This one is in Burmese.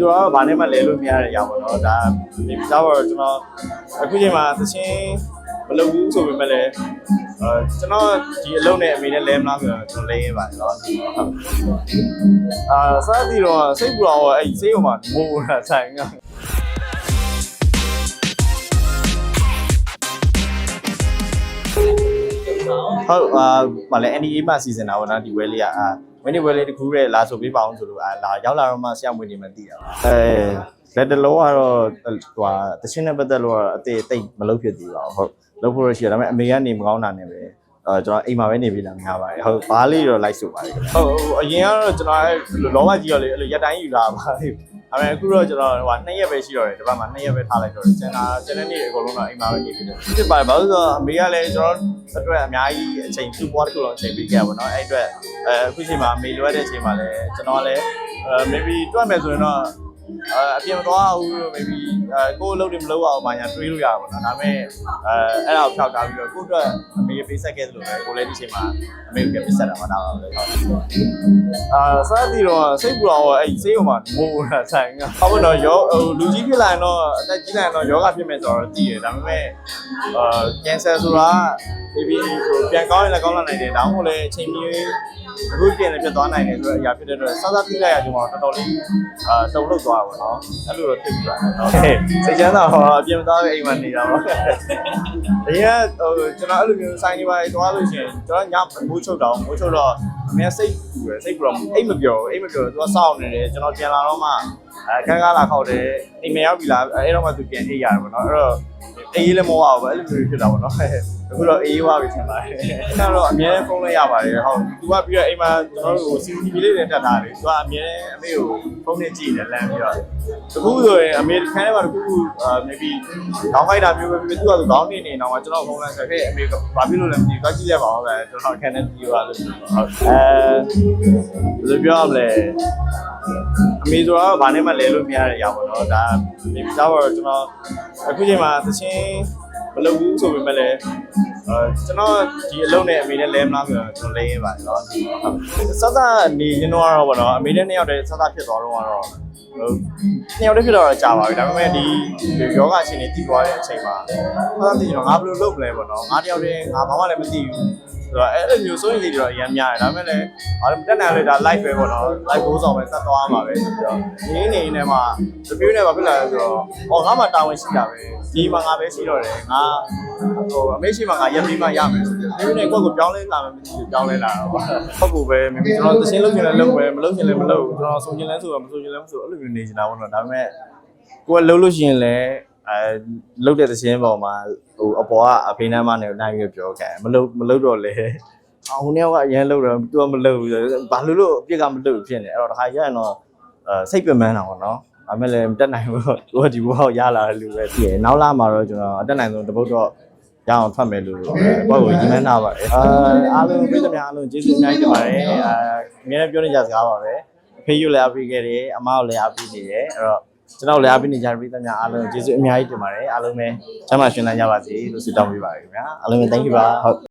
ဆိုတော့ဘာနဲ့မှလဲလို့မရတဲ့အရာပေါ့နော်ဒါဒီစားတော့ကျွန်တော်အခုချိန်မှာသချင်းမလုပ်ဘူးဆိုပေမဲ့လည်းအဲကျွန်တော်ဒီအလုပ်နဲ့အမေနဲ့လဲမလားဆိုတော့ကျွန်တော်လဲရပါတယ်နော်ဟုတ်အာစားတီတော့စိတ်ပူတော့အဲ့ဒီစေးပေါ်မှာမိုးတာဆိုင်ကဟုတ်အာမလဲ NDA မှာစီစဉ်တာပေါ့နော်ဒီဝဲလေးကအာ ဝင်းနေဝဲလေးတစ်ခုရဲ့လာဆိုပေးပါအောင်ဆိုလို့အာလာရောက်လာတော့မှဆရာမွေးနေမှသိတာပါအဲလက်တလုံးကတော့ဟိုဟာတချင်းနဲ့ပတ်သက်လို့ကတော့အသေးတိတ်မလုပ်ဖြစ်သေးပါဘူးဟုတ်လုပ်ဖို့ရရှိရဒါပေမဲ့အမေကနေမကောင်းတာနဲ့ပဲအဲကျွန်တော်အိမ်မှာပဲနေပြီးလာများပါတယ်ဟုတ်ဘားလေးတော့လိုက်ဆိုပါတယ်ဟုတ်ဟိုအရင်ကတော့ကျွန်တော်အဲလောဘကြီးရောလေအဲ့လိုရက်တိုင်းယူလာပါလေ ဒါပေမဲ့အခုတော့ကျွန်တော်ဟိုနှစ်ရက်ပဲရှိတော့တယ်ဒီဘက်မှာနှစ်ရက်ပဲထားလိုက်တော့တယ်ကျန်တာကျန်တဲ့နေ့အကုန်လုံးတော့အိမ်မှာပဲနေပြီးတယ်ဖြစ်ပါတယ်ဘာလို့လဲဆိုတော့အမေကလည်းကျွန်တော်အတွက်အများကြီးအချိန်သူ့ဘွားတစ်ခုလုံးအချိန်ပေးခဲ့ပါတော့အဲ့အတွက်အဲအခုချိန်မှာအမေလိုအပ်တဲ့အချိန်မှာလည်းကျွန်တော်ကလည်းအဲ maybe တွက်မယ်ဆိုရင်တော့ အဲအပြင်မသွားဘူးလို့ maybe အဲကိုယ်အလုပ်တွေမလုပ်အောင်ဘာညာတွေးလို့ရပါတော့ဒါပေမဲ့အဲအဲ့ဒါကိုဖြောက်ထားပြီးတော့ကိုယ့်အတွက်အမေပေးဆက်ခဲ့သလိုပဲကိုယ်လည်းဒီချိန်မှာအမေကိုပြဆက်တာပါဒါပါပဲဟုတ်အာစားတီတော့စိတ်ပူတော့အဲ့ဒီစေးပေါ်မှာမိုးတာဆိုင်ကဟုတ်တော့ရောဟိုလူကြီးဖြစ်လာရင်တော့အသက်ကြီးလာရင်တော့ယောဂဖြစ်မယ်ဆိုတော့သိရတယ်ဒါပေမဲ့အာကင်ဆာဆိုတာဒီပြီးဟိုပြန်ကောင်းရင်လည်းကောင်းလာနိုင်တယ်ဒါမှမဟုတ်လည်းအချိန်မီအခုပြန်လည်းဖြစ်သွားနိုင်တယ်ဆိုတော့အရာဖြစ်တဲ့အတွက်စားစားသိလိုက်ရကြမှာတော်တော်လေးအာတုံလို့သွားပါတော့အဲ့လိုတော့ဖြစ်ပြီးပါတယ်နော်စိတ်ချမ်းသာတော့အပြင်မသွားပဲအိမ်မှာနေတာပါဒီကဟိုကျွန်တော်အဲ့လိုမျိုးဆိုင်နေပါသွားလို့ရှိရင်ကျွန်တော်ညမိုးချုပ်တော့မိုးချုပ်တော့ အမေစိတ်ပူတယ်စိတ်ပူတော့အိမ်မပြောအိမ်မပြောသူကစောင့်နေတယ်ကျွန်တော်ပြန်လာတော့မှအဲခန်းကားလာခောက်တယ်အိမ်မရောက်ပြီလားအဲ့တော့မှသူပြန်အိပ်ရတယ်ပေါ့နော်အဲ့တော့အေးလည်းမဟုတ်ပါဘူးအဲ့လိုမျိုးဖြစ်တာပေါ့နော်အခုတော့အေးသွားပြီထင်ပါတယ်အဲ့တော့အများနဲ့ဖုန်းလိုက်ရပါတယ်ဟုတ်သူကပြီးတော့အိမ်မှာကျွန်တော်တို့ CCTV လေးတွေတက်ထားတယ်သူကအများနဲ့အမေကိုဖုန်းနဲ့ကြည့်တယ်လမ်းပြီးတော့တခုဆိုရင်အမေခန်းထဲမှာတခုအာ maybe ခေါင်းဖိုက်တာမျိုးပဲပြီးသူကဆိုခေါင်းနေနေတော့ကျွန်တော်ဖုန်းလိုက်ဆက်ခဲ့အမေကဘာဖြစ်လို့လဲမသိဘူးသွားကြည့်ရပါဦးပဲကျွန်တော်ခန်းထဲကြည့်ရလို့ဟုတ်အဲဘယ်လိုပြောရမလဲအမေဆိုတော့ဘာနဲ့မှလဲလို့မရတဲ့အရာပေါ့နော်ဒါဒီစားတော့ကျွန်တော်အခုချိန်မှာသချင်းမလုပ်ဘူးဆိုပေမဲ့လည်းအဲကျွန်တော်ဒီအလုံးနဲ့အမေနဲ့လဲမလားဆိုတော့ကျွန်တော်လဲရပါတယ်နော်ဟုတ်စသနေရင်တော့တော့ပေါ့နော်အမေနဲ့နှစ်ယောက်တည်းစသဖြစ်သွားတော့ကတော့ ဟိုနှစ်ယောက်တည်းဖြစ်တော့ကြာပါပြီဒါပေမဲ့ဒီယောဂအချိန်တွေတည်သွားတဲ့အချိန်မှာစသတည်တော့ငါဘယ်လိုလုပ်မလဲပေါ့နော်ငါတယောက်တည်းငါဘာမှလည်းမသိဘူးဆိုတော့အဲ့လိုမျိုးစိုးရိမ်စိတ်တွေတော့အများများတယ်ဒါပေမဲ့လည်းဘာလို့တက်နိုင်လဲဒါ live ပဲပေါ့နော် live ကိုဆောင်ပဲဆက်သွားမှာပဲဆိုတော့ဒီနေနေမှာတပြည့်နဲ့ဘာဖြစ်လာလဲဆိုတော့ဟောငါမှတာဝန်ရှိတာပဲဒီမှာငါပဲရှိတော့တယ်ငါဟိုအမေရှိမှငါရက်ပြီးမှရမယ်ဆိုတော့ဒီနေ့ကိုယ့်ကိုပြောင်းလဲလာမယ်မသိဘူးပြောင်းလဲလာတော့ဟုတ်ကိုပဲမိမိကျွန်တော်တခြင်းလုပ်ချင်လဲလုပ်ပဲမလုပ်ချင်လဲမလုပ်ကျွန်တော်ဆိုချင်လဲဆိုတော့မဆိုချင်လဲမဆိုအဲ့လိုမျိုးနေနေတာပေါ့နော်ဒါပေမဲ့ကိုကလှုပ်လို့ရှိရင်လည်းအဲလှုပ်တဲ့တခြင်းပေါ်မှာဟိုအပေါ်ကအဖေနမ်းမနဲ့နိုင်ပြီးပြောခဲ့မလှုပ်မလှုပ်တော့လေအော်ဟိုနေ့ကအရင်လှုပ်တော့ तू ကမလှုပ်ဘူးဘာလို့လို့အပြစ်ကမလှုပ်ဖြစ်နေအဲ့တော့တခါရရင်တော့အဲစိတ်ပြမန်းတာပေါ့နော်ဒါမဲ့လည်းမတက်နိုင်ဘူးသူကဒီဘောက်ရလာတဲ့လူပဲဖြစ်ရနောက်လာမှာတော့ကျွန်တော်အတက်နိုင်ဆုံးတပုတ်တော့ရအောင်ထွက်မယ်လို့ဘောက်ကိုညီမန်းထားပါတယ်အာအားလုံးပြည်သူများအားလုံးကျေးဇူးအများကြီးတင်ပါတယ်အာအများနဲ့ပြောနေကြစကားပါပဲအ ဖေယူလည်းအပေးခဲ့တယ်အမကိုလည်းအပေးနေတယ်အဲ့တော့ကျွန်တော်လည်းအပေးနေကြတဲ့ပြည်သူများအားလုံးကျေးဇူးအများကြီးတင်ပါတယ်အားလုံးပဲကျမ်းမာရှင်လန်းကြပါစေလို့ဆုတောင်းပေးပါရခင်ဗျာအားလုံးပဲ thank you ပါဟုတ်